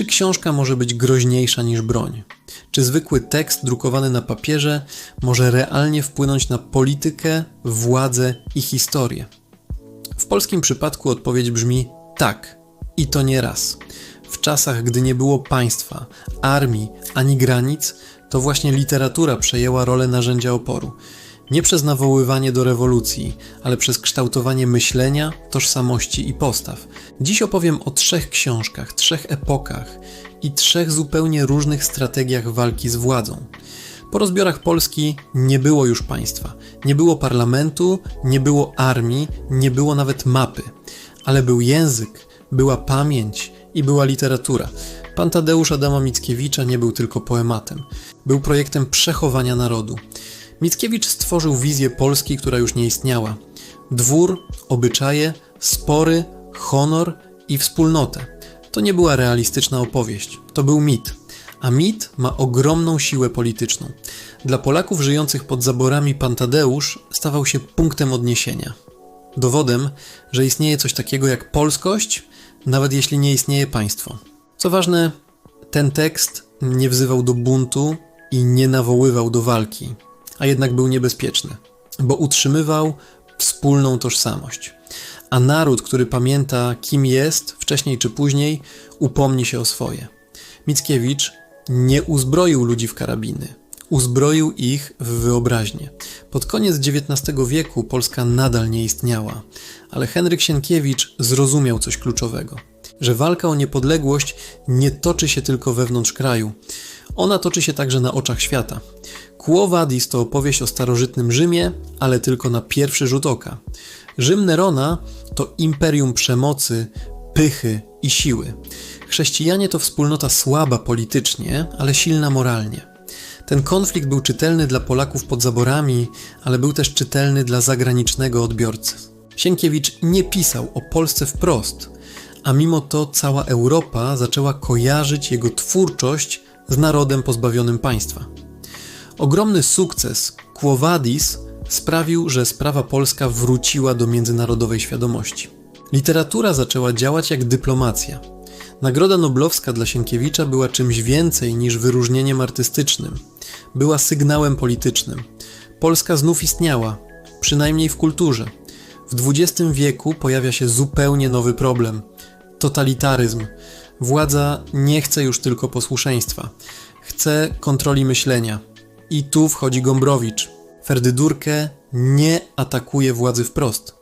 Czy książka może być groźniejsza niż broń? Czy zwykły tekst drukowany na papierze może realnie wpłynąć na politykę, władzę i historię? W polskim przypadku odpowiedź brzmi tak. I to nie raz. W czasach, gdy nie było państwa, armii ani granic, to właśnie literatura przejęła rolę narzędzia oporu. Nie przez nawoływanie do rewolucji, ale przez kształtowanie myślenia, tożsamości i postaw. Dziś opowiem o trzech książkach, trzech epokach i trzech zupełnie różnych strategiach walki z władzą. Po rozbiorach Polski nie było już państwa, nie było parlamentu, nie było armii, nie było nawet mapy, ale był język, była pamięć i była literatura. Pan Tadeusz Adama Mickiewicza nie był tylko poematem, był projektem przechowania narodu. Mickiewicz stworzył wizję Polski, która już nie istniała. Dwór, obyczaje, spory, honor i wspólnotę. To nie była realistyczna opowieść, to był mit. A mit ma ogromną siłę polityczną. Dla Polaków żyjących pod zaborami pan Tadeusz stawał się punktem odniesienia. Dowodem, że istnieje coś takiego jak polskość, nawet jeśli nie istnieje państwo. Co ważne, ten tekst nie wzywał do buntu i nie nawoływał do walki, a jednak był niebezpieczny, bo utrzymywał wspólną tożsamość. A naród, który pamięta, kim jest, wcześniej czy później, upomni się o swoje. Mickiewicz nie uzbroił ludzi w karabiny, uzbroił ich w wyobraźnię. Pod koniec XIX wieku Polska nadal nie istniała, ale Henryk Sienkiewicz zrozumiał coś kluczowego że walka o niepodległość nie toczy się tylko wewnątrz kraju. Ona toczy się także na oczach świata. Quo Vadis to opowieść o starożytnym Rzymie, ale tylko na pierwszy rzut oka. Rzym Nerona to imperium przemocy, pychy i siły. Chrześcijanie to wspólnota słaba politycznie, ale silna moralnie. Ten konflikt był czytelny dla Polaków pod zaborami, ale był też czytelny dla zagranicznego odbiorcy. Sienkiewicz nie pisał o Polsce wprost, a mimo to cała Europa zaczęła kojarzyć jego twórczość z narodem pozbawionym państwa. Ogromny sukces Quo Vadis sprawił, że sprawa polska wróciła do międzynarodowej świadomości. Literatura zaczęła działać jak dyplomacja. Nagroda Noblowska dla Sienkiewicza była czymś więcej niż wyróżnieniem artystycznym. Była sygnałem politycznym. Polska znów istniała, przynajmniej w kulturze. W XX wieku pojawia się zupełnie nowy problem totalitaryzm. Władza nie chce już tylko posłuszeństwa, chce kontroli myślenia. I tu wchodzi Gombrowicz. Ferdydurkę nie atakuje władzy wprost.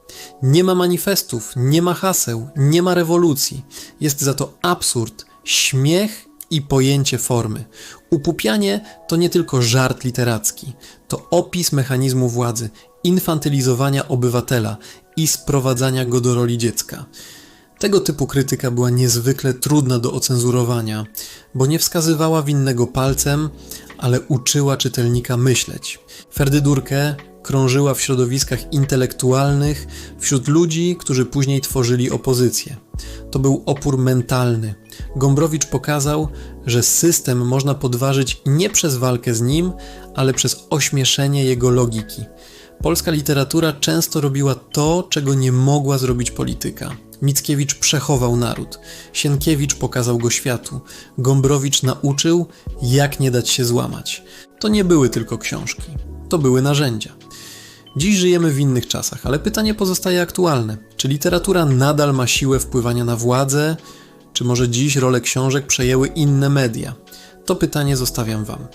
Nie ma manifestów, nie ma haseł, nie ma rewolucji. Jest za to absurd, śmiech i pojęcie formy. Upupianie to nie tylko żart literacki, to opis mechanizmu władzy, infantylizowania obywatela i sprowadzania go do roli dziecka. Tego typu krytyka była niezwykle trudna do ocenzurowania, bo nie wskazywała winnego palcem, ale uczyła czytelnika myśleć. Ferdydurkę krążyła w środowiskach intelektualnych, wśród ludzi, którzy później tworzyli opozycję. To był opór mentalny. Gombrowicz pokazał, że system można podważyć nie przez walkę z nim, ale przez ośmieszenie jego logiki. Polska literatura często robiła to, czego nie mogła zrobić polityka. Mickiewicz przechował naród, Sienkiewicz pokazał go światu, Gombrowicz nauczył, jak nie dać się złamać. To nie były tylko książki, to były narzędzia. Dziś żyjemy w innych czasach, ale pytanie pozostaje aktualne. Czy literatura nadal ma siłę wpływania na władzę, czy może dziś rolę książek przejęły inne media? To pytanie zostawiam Wam.